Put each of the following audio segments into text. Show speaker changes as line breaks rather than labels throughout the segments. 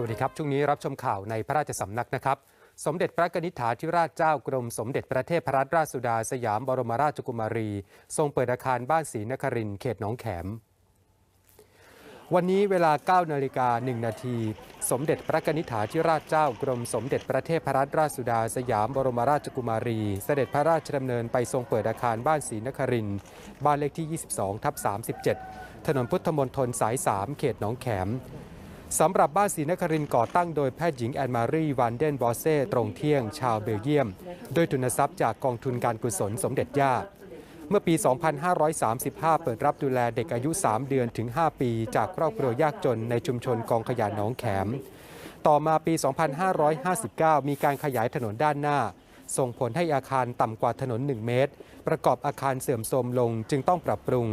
วัสดีครับ ช่วงนี้รับชมข่าวในพระราชสำนักนะครับ สมเด็จพระกนิษฐาธิราชเจ้ากรมสมเด็จพระเทพรัตนราชสุดาสยามบรมราชกุมารี ทรงเปิดอาคารบ้านศรีนครินเขตหนองแขม วันนี้เวลา 9 นาฬิกา 1 นาที สมเด็จพระกนิษฐาธิราชเจ้ากรมสมเด็จพระเทพรัตนราชสุดาสยามบรมราชกุมารี เสด็จพระราชดำเนินไปทรงเปิดอาคารบ้านศรีนครินบ้านเลขที่ 22ทับ37 ถนนพุทธมณฑลสาย 3 เขตหนองแขม สำหรับบ้านศรีนครินก่อตั้งโดยแพทย์หญิงแอนมารีวันเดนบอเซ่ตรงเที่ยง ชาวเบลเยียม โดยทุนทรัพย์จากกองทุนการกุศลสมเด็จย่า เมื่อปี 2535 เปิดรับดูแลเด็กอายุ 3 เดือนถึง 5 ปี จากครอบครัวยากจนในชุมชนกองขยะหนองแขม ต่อมาปี 2559 มีการขยายถนนด้านหน้า ส่งผลให้อาคารต่ำกว่าถนน 1 เมตร ประกอบอาคารเสื่อมโทรมลงจึงต้องปรับปรุง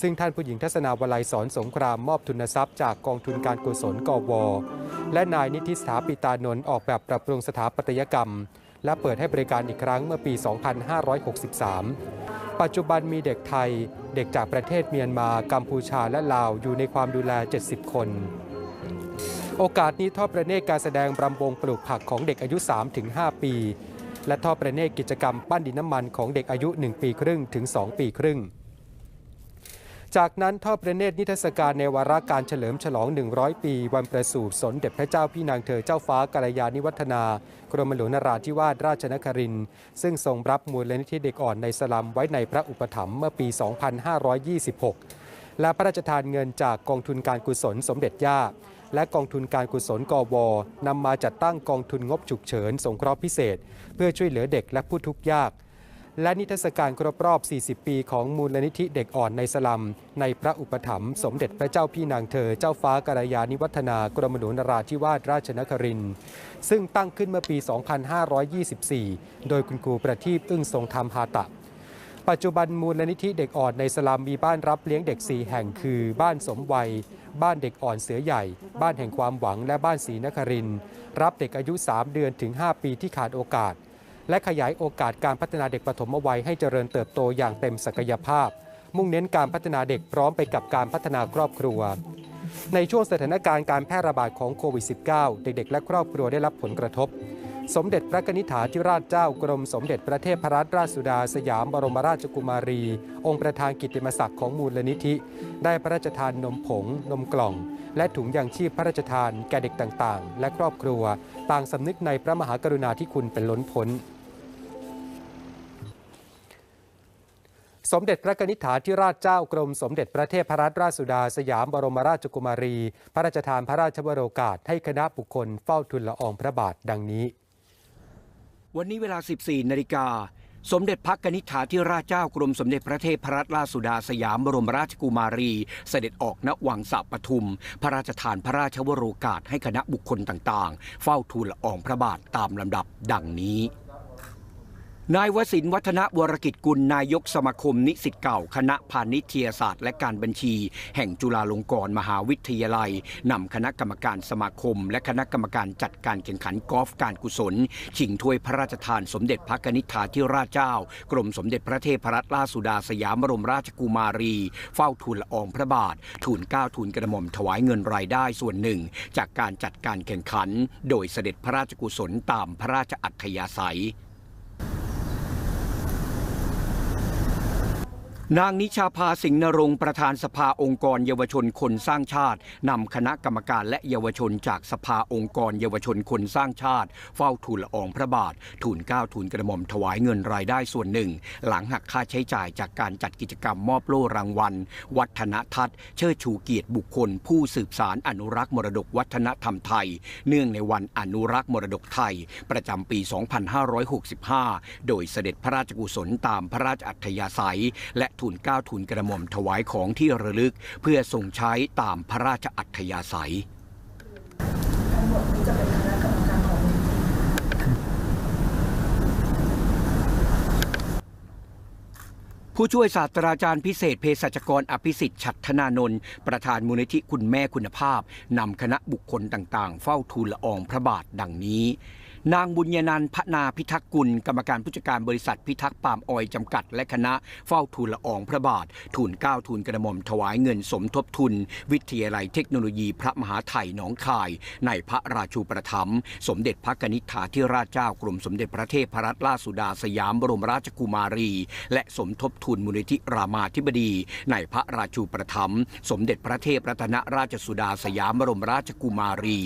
ซึ่งท่านผู้หญิงทัศนาวลัยสอนสงครามมอบทุนทรัพย์จากกองทุนการกุศลกว และนายนิติสถาปิตานนท์ออกแบบปรับปรุงสถาปัตยกรรม และเปิดให้บริการอีกครั้งเมื่อปี 2563ปัจจุบันมีเด็กไทย เด็กจากประเทศเมียนมา กัมพูชาและลาวอยู่ในความดูแล 70 คน โอกาสนี้ทอดประเนตรการแสดงบรำวงปลูกผักของเด็กอายุ 3-5 ปี และทอดประเนตรกิจกรรมปั้นดินน้ำมันของเด็กอายุ 1 ปีครึ่งถึง 2 ปีครึ่ง จากนั้นทอดประเนตรนิทรรศการในวาระการเฉลิมฉลอง 100 ปี วันประสูติสนเด็จพระเจ้าพี่นางเธอเจ้าฟ้ากัลยาณิวัฒนากรมหลวงนราธิวาสราชนครินทร์ซึ่งทรงรับมูลนิธิเด็กอ่อนในสลัมไว้ในพระอุปถัมภ์เมื่อปี 2526 และพระราชทานเงินจากกองทุนการกุศลสมเด็จย่า และกองทุนการกุศลกวนำมาจัดตั้งกองทุนงบฉุกเฉินสงเคราะห์พิเศษ เพื่อช่วยเหลือเด็กและผู้ทุกข์ยาก และนิทรรศการครบรอบ 40 ปีของมูลนิธิเด็กอ่อนในสลัม ในพระอุปถัมภ์สมเด็จพระเจ้าพี่นางเธอเจ้าฟ้ากัลยาณิวัฒนากรมหลวงนราธิวาสราชนครินซึ่งตั้งขึ้นเมื่อปี 2524 โดยคุณครูประทีปอึ้งทรงธรรมฮาตะ ปัจจุบันมูลนิธิเด็กอ่อนในสลัมมีบ้านรับเลี้ยงเด็ก 4 แห่งคือ บ้านสมวัย บ้านเด็กอ่อนเสือใหญ่ บ้านแห่งความหวังและบ้านศรีนครินร์รับเด็กอายุ 3 เดือนถึง 5 ปีที่ขาดโอกาส และขยายโอกาสการพัฒนาเด็กปฐมวัยให้เจริญเติบโตอย่างเต็มศักยภาพ มุ่งเน้นการพัฒนาเด็กพร้อมไปกับการพัฒนาครอบครัว ในช่วงสถานการณ์การแพร่ระบาดของโควิด -19 เด็กๆ และครอบครัวได้รับผลกระทบ สมเด็จพระนิษฐาธิราชเจ้ากรมสมเด็จพระเทพรัตนราชสุดาสยามบรมราชกุมารี องค์ประธานกิติมศักดิ์ของมูลนิธิ ได้พระราชทานนมผง นมกล่อง และถุงยางชีพพระราชทานแก่เด็กต่างๆ และครอบครัว ต่างสำนึกในพระมหากรุณาธิคุณเป็นล้นพ้นสมเด็จพระนิษฐาธิราชเจ้ากรมสมเด็จพระเทพรัตนราชสุดาสยามบรมราชกุมารี พระราชทานพระราชวโรกาสให้คณะบุคคลเฝ้าทุนละอองพระบาทดังนี้
วันนี้เวลา 14 นาฬิกา สมเด็จพระกนิษฐาธิราชเจ้ากรมสมเด็จพระเทพรัตนราชสุดาสยามบรมราชกุมารี เสด็จออกณวังสะปทุม พระราชทานพระราชวโรกาสให้คณะบุคคลต่างๆ เฝ้าทูลละอองพระบาทตามลำดับดังนี้ นายวสินวัฒนวรกิจกุลนายกสมาคมนิสิตเก่า คณะพาณิชยศาสตร์และการบัญชี แห่งจุฬาลงกรณ์มหาวิทยาลัยนำคณะกรรมการสมาคม และคณะกรรมการจัดการแข่งขันกอล์ฟการกุศล ชิงถ้วยพระราชทานสมเด็จพระนิษฐาธิราชเจ้า กรมสมเด็จพระเทพรัตนราชสุดาสยามบรมราชกุมารี เฝ้าทูลละอองพระบาททูลเก้าทูลกระหม่อมถวายเงินรายได้ส่วนหนึ่ง จากการจัดการแข่งขัน โดยเสด็จพระราชกุศลตามพระราชอัธยาศัย นางนิชาภาสิงห์นรงประธานสภาองค์กรเยาวชนคนสร้างชาตินำคณะกรรมการและเยาวชนจากสภาองค์กรเยาวชนคนสร้างชาติ เฝ้าทูลละอองพระบาททูลเกล้าทูลกระหม่อมถวายเงินรายได้ส่วนหนึ่ง หลังหักค่าใช้จ่ายจากการจัดกิจกรรมมอบโล่รางวัล วัฒนทัศน์ เชิดชูเกียรติบุคคล ผู้สืบสารอนุรักษ์มรดกวัฒนธรรมไทย เนื่องในวันอนุรักษ์มรดกไทย ประจำปี 2565 โดยเสด็จพระราชกุศลตามพระราชอัธยาศัย และทูลเกล้าทูลกระหม่อมถวายของที่ระลึก เพื่อทรงใช้ตามพระราชอัธยาศัย
ทั้งหมดนี้จะเป็นคณะกรรมการของ
ผู้ช่วยศาสตราจารย์พิเศษเภสัชกรอภิสิทธิ์ฉัตรธนานนท์ประธานมูลนิธิคุณแม่คุณภาพนำคณะบุคคลต่างๆ เฝ้าทูลละอองพระบาทดังนี้ นางบุญญนันพนาพิทักษ์กุล กรรมการผู้จัดการบริษัทพิทักษ์ปามออยจำกัด และคณะเฝ้าทูลละอองพระบาท ทูลเก้าทูลกระหม่อมถวายเงินสมทบทุน วิทยาลัยเทคโนโลยีพระมหาไทยหนองคาย ในพระราชูปถัมสมเด็จพระกนิษฐาธิราชเจ้ากรมสมเด็จพระเทพรัตนราชสุดาสยามบรมราชกุมารี และสมทบทุนมูลนิธิรามาธิบดี ในพระราชูปถัมสมเด็จพระเทพรัตนราชสุดาสยามบรมราชกุมารี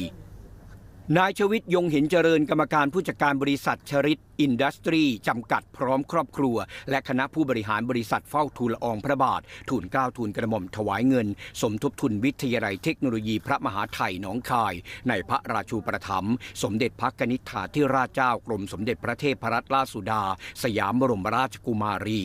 นายชวิตยงห็นเจริญกรรมการผู้จัดการบริษัทชริตอินดัสทรี จำกัดพร้อมครอบครัว และคณะผู้บริหารบริษัทเฝ้าทูลละอองพระบาททูลเกล้าทูลกระหม่อมถวายเงิน สมทบทุนวิทยาลัยเทคโนโลยีพระมหาไทยหนองคาย ในพระราชูประถมสมเด็จพระกนิษฐาธิราชเจ้ากรมสมเด็จพระเทพรัตนราชสุดา สยามบรมราชกุมารี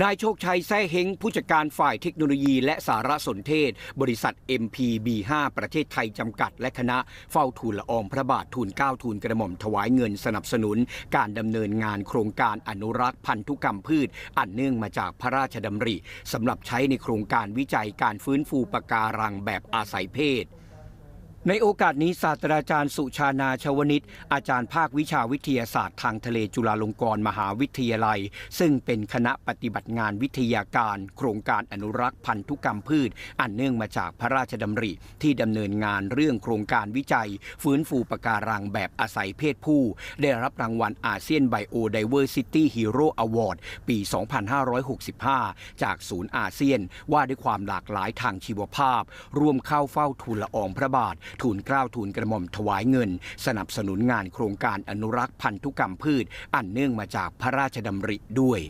นายโชคชัยแซ่เฮงผู้จัดการฝ่ายเทคโนโลยีและสารสนเทศ บริษัท MPB5 ประเทศไทยจำกัด และคณะเฝ้าทูลละอองพระบาททูลเกล้าทูลกระหม่อมถวายเงินสนับสนุน การดำเนินงานโครงการอนุรักษ์พันธุกรรมพืช อันเนื่องมาจากพระราชดำริสำหรับใช้ในโครงการวิจัยการฟื้นฟูปะการังแบบอาศัยเพศ ในโอกาสนี้ศาสตราจารย์สุชานาชวนิต อาจารย์ภาควิชาวิทยาศาสตร์ทางทะเลจุฬาลงกรณ์มหาวิทยาลัย ซึ่งเป็นคณะปฏิบัติงานวิทยาการ โครงการอนุรักษ์พันธุกรรมพืช อันเนื่องมาจากพระราชดำริ ที่ดำเนินงานเรื่องโครงการวิจัย ฟื้นฟูปะการังแบบอาศัยเพศผู้ ได้รับรางวัลอาเซียนไบโอไดเวอร์ซิตี้ฮีโร่อวอร์ดปี 2565 จากศูนย์อาเซียนว่าด้วยความหลากหลายทางชีวภาพ ร่วมเข้าเฝ้าทูลละอองพระบาททูลเกล้าทูลกระหม่อมถวายเงิน สนับสนุนงานโครงการอนุรักษ์พันธุกรรมพืช อันเนื่องมาจากพระราชดำริด้วย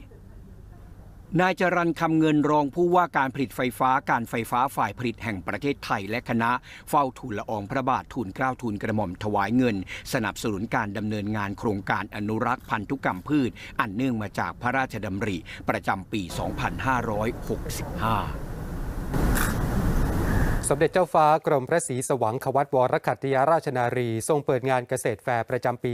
นายจรันคำเงินรองผู้ว่าการผลิตไฟฟ้าการไฟฟ้าฝ่ายผลิตแห่งประเทศไทยและคณะ เฝ้าทูลละอองพระบาททูลเกล้าทูลกระหม่อมถวายเงิน สนับสนุนการดำเนินงานโครงการอนุรักษ์พันธุกรรมพืช อันเนื่องมาจากพระราชดำริ ประจำปี 2565
สมเด็จเจ้าฟ้ากรมพระศรีสวังควัตวรขัตติยราชนารี ทรงเปิดงานเกษตรแฟร์ประจำปี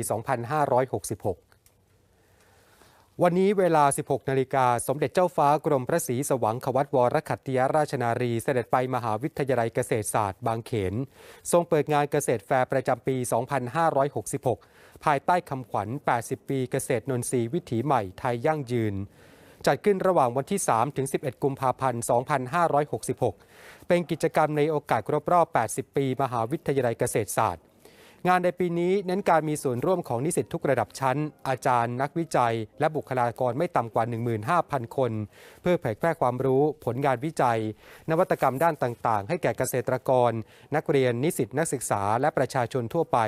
2566 วันนี้เวลา 16 นาฬิกา สมเด็จเจ้าฟ้ากรมพระศรีสวังควัตวรขัตติยราชนารี เสด็จไปมหาวิทยาลัยเกษตรศาสตร์บางเขน ทรงเปิดงานเกษตรแฟร์ประจำปี 2566 ภายใต้คำขวัญ 80 ปีเกษตรนนทรีย์วิถีใหม่ไทยยั่งยืน จัดขึ้นระหว่างวันที่ 3 ถึง 11 กุมภาพันธ์ 2566 เป็นกิจกรรมในโอกาสครบรอบ 80 ปี มหาวิทยาลัยเกษตรศาสตร์ งานในปีนี้เน้นการมีส่วนร่วมของนิสิตทุกระดับชั้น อาจารย์ นักวิจัย และบุคลากรไม่ต่ำกว่า 15,000 คน เพื่อเผยแพร่ความรู้ ผลงานวิจัย นวัตกรรมด้านต่าง ๆ ให้แก่เกษตรกร นักเรียนนิสิตนักศึกษา และประชาชนทั่วไป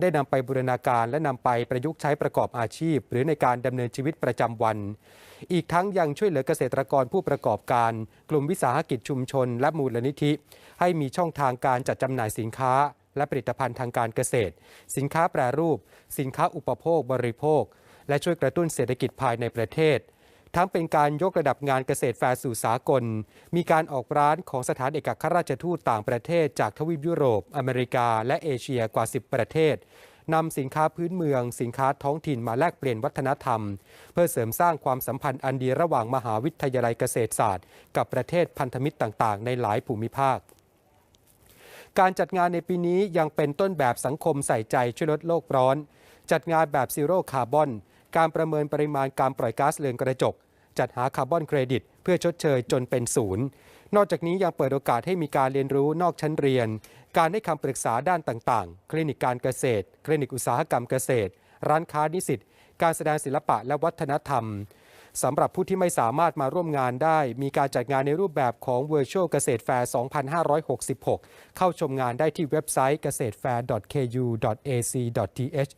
ได้นำไปบูรณาการและนำไปประยุกต์ใช้ประกอบอาชีพ หรือในการดำเนินชีวิตประจำวัน อีกทั้งยังช่วยเหลือเกษตรกรผู้ประกอบการ กลุ่มวิสาหกิจชุมชน และมูลนิธิ ให้มีช่องทางการจัดจำหน่ายสินค้า และผลิตภัณฑ์ทางการเกษตร สินค้าแปรรูป สินค้าอุปโภคบริโภค และช่วยกระตุ้นเศรษฐกิจภายในประเทศ ทั้งเป็นการยกระดับงานเกษตรแฟร์สู่สากล มีการออกร้านของสถานเอกอัครราชทูตต่างประเทศจากทวีปยุโรป อเมริกา และเอเชียกว่า 10 ประเทศนำสินค้าพื้นเมือง สินค้าท้องถิ่นมาแลกเปลี่ยนวัฒนธรรม เพื่อเสริมสร้างความสัมพันธ์อันดีระหว่างมหาวิทยาลัยเกษตรศาสตร์ กับประเทศพันธมิตรต่าง ๆ ในหลายภูมิภาค การจัดงานในปีนี้ยังเป็นต้นแบบสังคมใส่ใจช่วยลดโลกร้อน จัดงานแบบซีโร่คาร์บอน การประเมินปริมาณการปล่อยก๊าซเรือนกระจก จัดหาคาร์บอนเครดิต เพื่อชดเชยจนเป็นศูนย์ นอกจากนี้ยังเปิดโอกาสให้มีการเรียนรู้นอกชั้นเรียน การให้คำปรึกษาด้านต่างๆ คลินิกการเกษตร คลินิกอุตสาหกรรมเกษตร ร้านค้านิสิต การแสดงศิลปะและวัฒนธรรม สำหรับผู้ที่ไม่สามารถมาร่วมงานได้ มีการจัดงานในรูปแบบของ Virtual เกษตรแฟร์ 2566 เข้าชมงานได้ที่เว็บไซต์เกษตร fair.ku.ac.th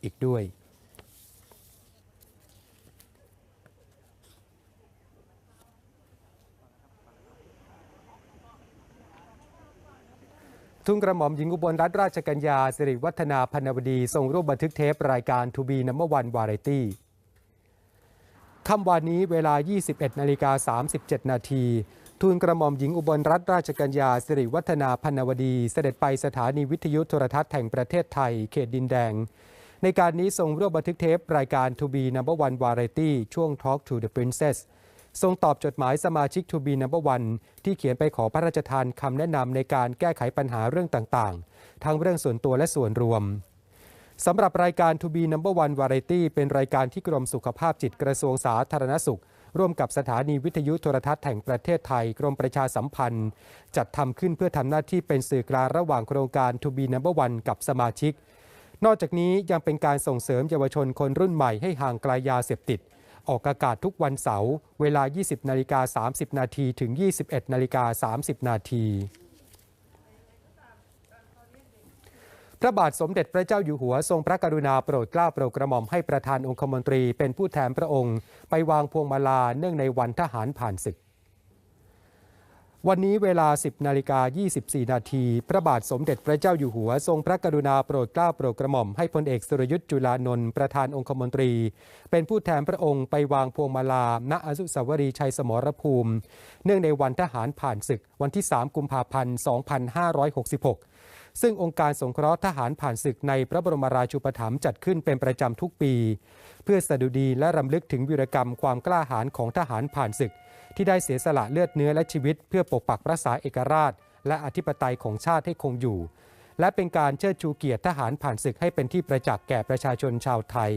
อีกด้วยทุ่งกระหม่อมหญิงอุบลรัตนราชกัญญาสิริวัฒนาพันวดีทรงร่วมบันทึกเทปรายการทูบีนัมวันวาไรตี้ ค่ำวันนี้เวลา 21 นาฬิกา 37 นาทีทูลกระหม่อมหญิงอุบลรัตนราชกัญญาสิริวัฒนาพันวดี เสด็จไปสถานีวิทยุโทรทัศน์แห่งประเทศไทย เขตดินแดง ในการนี้ทรงร่วมบันทึกเทป รายการทูบีนัมวันวาไรตี้ช่วง Talk to the Princess ทรงตอบจดหมายสมาชิกทูบีนัมเบอร์วันที่เขียนไปขอพระราชทานคำแนะนำในการแก้ไขปัญหาเรื่องต่างๆ ทั้งเรื่องส่วนตัวและส่วนรวม สำหรับรายการ To be number one variety เป็นรายการที่กรมสุขภาพจิตกระทรวงสาธารณสุข ร่วมกับสถานีวิทยุโทรทัศน์แห่งประเทศไทย กรมประชาสัมพันธ์ จัดทำขึ้นเพื่อทำหน้าที่เป็นสื่อกลางระหว่างโครงการ To be number one กับสมาชิก นอกจากนี้ยังเป็นการส่งเสริมเยาวชนคนรุ่นใหม่ให้ห่างไกลยาเสพติด ออกอากาศทุกวันเสาร์เวลา 20นาฬิกา30 นาทีถึง 21นาฬิกา30 นาที พระบาทสมเด็จพระเจ้าอยู่หัวทรงพระกรุณาโปรดเกล้าโปรดกระหม่อมให้ประธานองคมนตรีเป็นผู้แทนพระองค์ ไปวางพวงมาลาเนื่องในวันทหารผ่านศึก วันนี้เวลา 10นาฬิกา24 นาทีพระบาทสมเด็จพระเจ้าอยู่หัว ทรงพระกรุณาโปรดเกล้าโปรดกระหม่อมให้พลเอกสุรยุทธ์จุลานนท์ประธานองคมนตรี เป็นผู้แทนพระองค์ไปวางพวงมาลา ณอนุสาวรีย์ชัยสมรภูมิ เนื่องในวันทหารผ่านศึก วันที่ 3 กุมภาพันธ์ 2566 ซึ่งองค์การสงเคราะห์ทหารผ่านศึกในพระบรมราชูปถัมภ์จัดขึ้นเป็นประจำทุกปี เพื่อสดุดีและรำลึกถึงวีรกรรมความกล้าหาญของทหารผ่านศึก ที่ได้เสียสละเลือดเนื้อและชีวิต เพื่อปกปักรักษาเอกราช และอธิปไตยของชาติให้คงอยู่ และเป็นการเชิดชูเกียรติทหารผ่านศึกให้เป็นที่ประจักษ์แก่ประชาชนชาวไทย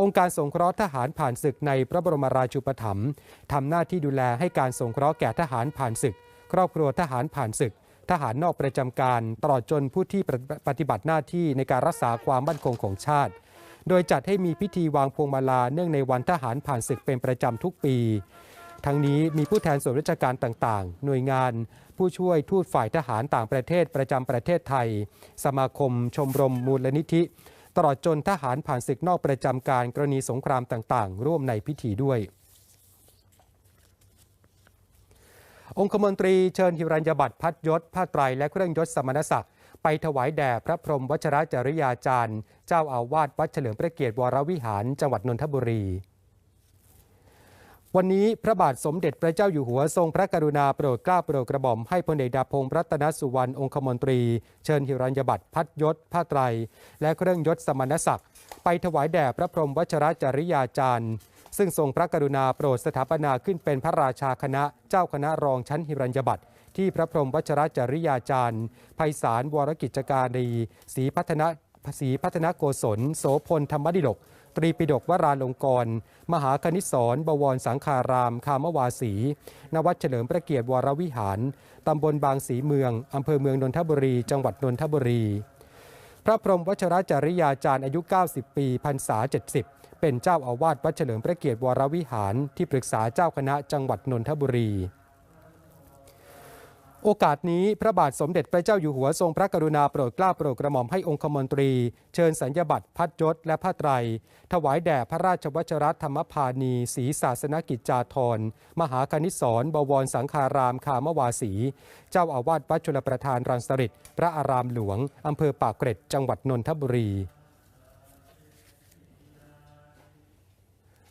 องค์การสงเคราะห์ทหารผ่านศึกในพระบรมราชูปถัมภ์ทำหน้าที่ดูแลให้การสงเคราะห์แก่ทหารผ่านศึก ครอบครัวทหารผ่านศึก ทหารนอกประจำการ ตลอดจนผู้ที่ปฏิบัติหน้าที่ในการรักษาความมั่นคงของชาติ โดยจัดให้มีพิธีวางพวงมาลาเนื่องในวันทหารผ่านศึกเป็นประจำทุกปี ทั้งนี้มีผู้แทนส่วนราชการต่างๆ หน่วยงาน ผู้ช่วยทูตฝ่ายทหารต่างประเทศประจำประเทศไทย สมาคม ชมรมมูลนิธิ ตลอดจนทหารผ่านศึกนอกประจำการกรณีสงครามต่างๆ ร่วมในพิธีด้วย องคมนตรีเชิญหิรัญญบัตรพัดยศผ้าไตรและเครื่องยศสมณศักดิ์ไปถวายแด่พระพรหมวชรจริยาจารย์ เจ้าอาวาสวัดเฉลิมพระเกียรติวรวิหาร จังหวัดนนทบุรี วันนี้พระบาทสมเด็จพระเจ้าอยู่หัวทรงพระกรุณาโปรดเกล้าโปรดกระหม่อมให้พลเอกดาพงศ์รัตนสุวรรณองคมนตรี เชิญหิรัญญบัตรพัดยศผ้าไตรและเครื่องยศสมณศักดิ์ไปถวายแด่พระพรหมวชรจริยาจารย์ ซึ่งทรงพระกรุณาโปรดสถาปนาขึ้นเป็นพระราชาคณะเจ้าคณะรองชั้นหิรัญญบัตรที่พระพรหมวชรจริยาจารย์ไพศาลวรกิจการีศรีพัฒนศรีพัฒนโกศล โสพลธรรมดิลก ตรีปิฎกวราลงกร มหาคณิศรบวรสังคาราม คามวาสี นวัดเฉลิมพระเกียรติวรวิหาร ตำบลบางสีเมือง อำเภอเมืองนนทบุรี จังหวัดนนทบุรี พระพรหมวชรจริยาจารย์อายุ 90 ปีพรรษา 70 เป็นเจ้าอาวาสวัดเฉลิมพระเกียรติวรวิหารที่ปรึกษาเจ้าคณะจังหวัดนนทบุรี โอกาสนี้พระบาทสมเด็จพระเจ้าอยู่หัวทรงพระกรุณาโปรดเกล้าโปรดกระหม่อมให้องคมนตรี เชิญสัญญบัตรพัดยศและผ้าไตร ถวายแด่พระราชวัชรธรรมพานีศรีศาสนกิจจาธรมหาคณิศรบวรสังคารามคามวาสี เจ้าอาวาสวัดชลประทานรังสฤษพระอารามหลวงอำเภอปากเกร็ดจังหวัดนนทบุรี